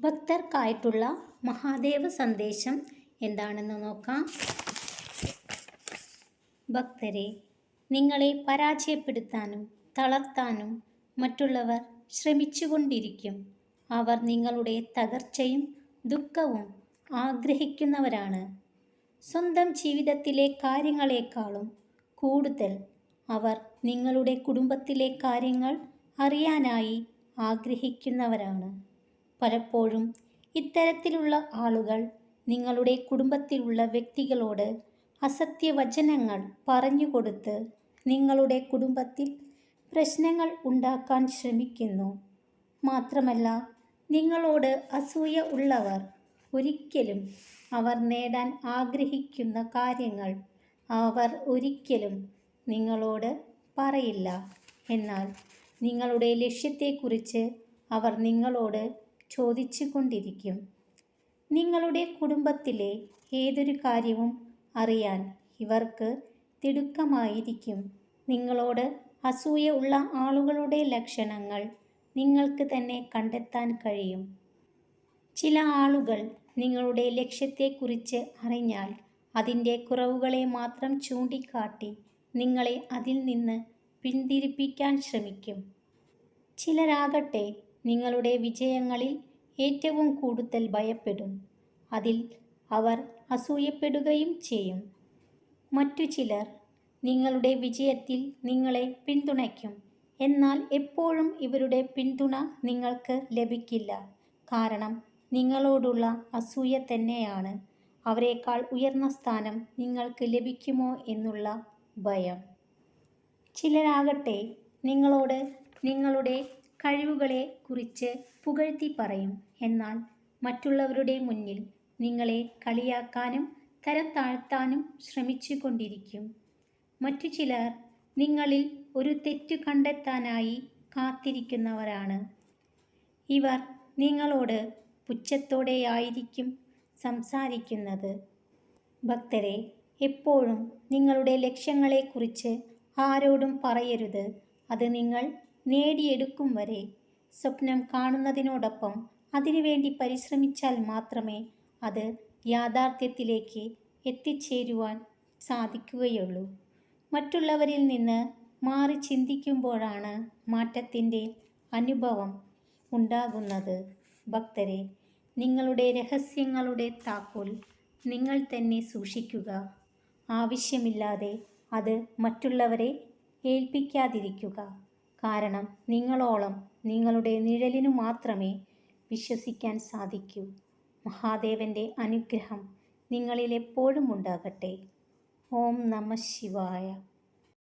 ഭക്തർക്കായിട്ടുള്ള മഹാദേവ സന്ദേശം എന്താണെന്ന് നോക്കാം. ഭക്തരെ നിങ്ങളെ പരാജയപ്പെടുത്താനും തളർത്താനും മറ്റുള്ളവർ ശ്രമിച്ചുകൊണ്ടിരിക്കും. അവർ നിങ്ങളുടെ തകർച്ചയും ദുഃഖവും ആഗ്രഹിക്കുന്നവരാണ്. സ്വന്തം ജീവിതത്തിലെ കാര്യങ്ങളെക്കാളും കൂടുതൽ അവർ നിങ്ങളുടെ കുടുംബത്തിലെ കാര്യങ്ങൾ അറിയാനായി ആഗ്രഹിക്കുന്നവരാണ്. പലപ്പോഴും ഇത്തരത്തിലുള്ള ആളുകൾ നിങ്ങളുടെ കുടുംബത്തിലുള്ള വ്യക്തികളോട് അസത്യവചനങ്ങൾ പറഞ്ഞുകൊടുത്ത് നിങ്ങളുടെ കുടുംബത്തിൽ പ്രശ്നങ്ങൾ ഉണ്ടാക്കാൻ ശ്രമിക്കുന്നു. മാത്രമല്ല നിങ്ങളോട് അസൂയ ഉള്ളവർ ഒരിക്കലും അവർ നേടാൻ ആഗ്രഹിക്കുന്ന കാര്യങ്ങൾ അവർ ഒരിക്കലും നിങ്ങളോട് പറയില്ല. എന്നാൽ നിങ്ങളുടെ ലക്ഷ്യത്തെക്കുറിച്ച് അവർ നിങ്ങളോട് ചോദിച്ചു കൊണ്ടിരിക്കും നിങ്ങളുടെ കുടുംബത്തിലെ ഏതൊരു കാര്യവും അറിയാൻ ഇവർക്ക് തിടുക്കമായിരിക്കും. നിങ്ങളോട് അസൂയ ഉള്ള ആളുകളുടെ ലക്ഷണങ്ങൾ നിങ്ങൾക്ക് തന്നെ കണ്ടെത്താൻ കഴിയും. ചില ആളുകൾ നിങ്ങളുടെ ലക്ഷ്യത്തെക്കുറിച്ച് അറിഞ്ഞാൽ അതിന്റെ കുറവുകളെ മാത്രം ചൂണ്ടിക്കാട്ടി നിങ്ങളെ അതിൽ നിന്ന് പിന്തിരിപ്പിക്കാൻ ശ്രമിക്കും. ചിലരാകട്ടെ നിങ്ങളുടെ വിജയങ്ങളിൽ ഏറ്റവും കൂടുതൽ ഭയപ്പെടും. അതിൽ അവർ അസൂയപ്പെടുകയും ചെയ്യും. മറ്റു ചിലർ നിങ്ങളുടെ വിജയത്തിൽ നിങ്ങളെ പിന്തുണയ്ക്കും. എന്നാൽ എപ്പോഴും ഇവരുടെ പിന്തുണ നിങ്ങൾക്ക് ലഭിക്കില്ല. കാരണം നിങ്ങളോടുള്ള അസൂയ തന്നെയാണ്. അവരെക്കാൾ ഉയർന്ന സ്ഥാനം നിങ്ങൾക്ക് ലഭിക്കുമോ എന്നുള്ള ഭയം. ചിലരാകട്ടെ നിങ്ങളോട് നിങ്ങളുടെ കഴിവുകളെ കുറിച്ച് പുകഴ്ത്തി പറയും. എന്നാൽ മറ്റുള്ളവരുടെ മുന്നിൽ നിങ്ങളെ കളിയാക്കാനും തരം താഴ്ത്താനും ശ്രമിച്ചു കൊണ്ടിരിക്കും മറ്റു ചിലർ നിങ്ങളിൽ ഒരു തെറ്റ് കണ്ടെത്താനായി കാത്തിരിക്കുന്നവരാണ്. ഇവർ നിങ്ങളോട് പുച്ഛത്തോടെയായിരിക്കും സംസാരിക്കുന്നത്. ഭക്തരെ എപ്പോഴും നിങ്ങളുടെ ലക്ഷ്യങ്ങളെക്കുറിച്ച് ആരോടും പറയരുത്. അത് നിങ്ങൾ നേടിയെടുക്കും വരെ. സ്വപ്നം കാണുന്നതിനോടൊപ്പം അതിനുവേണ്ടി പരിശ്രമിച്ചാൽ മാത്രമേ അത് യാഥാർത്ഥ്യത്തിലേക്ക് എത്തിച്ചേരുവാൻ സാധിക്കുകയുള്ളൂ. മറ്റുള്ളവരിൽ നിന്ന് മാറി ചിന്തിക്കുമ്പോഴാണ് മാറ്റത്തിന്റെ അനുഭവം ഉണ്ടാകുന്നത്. ഭക്തരെ നിങ്ങളുടെ രഹസ്യങ്ങളുടെ താക്കോൽ നിങ്ങൾ തന്നെ സൂക്ഷിക്കുക. ആവശ്യമില്ലാതെ അത് മറ്റുള്ളവരെ ഏൽപ്പിക്കാതിരിക്കുക. കാരണം നിങ്ങളോളം നിങ്ങളുടെ നിഴലിനു മാത്രമേ വിശ്വസിക്കാൻ സാധിക്കൂ. മഹാദേവന്റെ അനുഗ്രഹം നിങ്ങളിൽ എപ്പോഴും ഉണ്ടാകട്ടെ. ഓം നമ ശിവായ.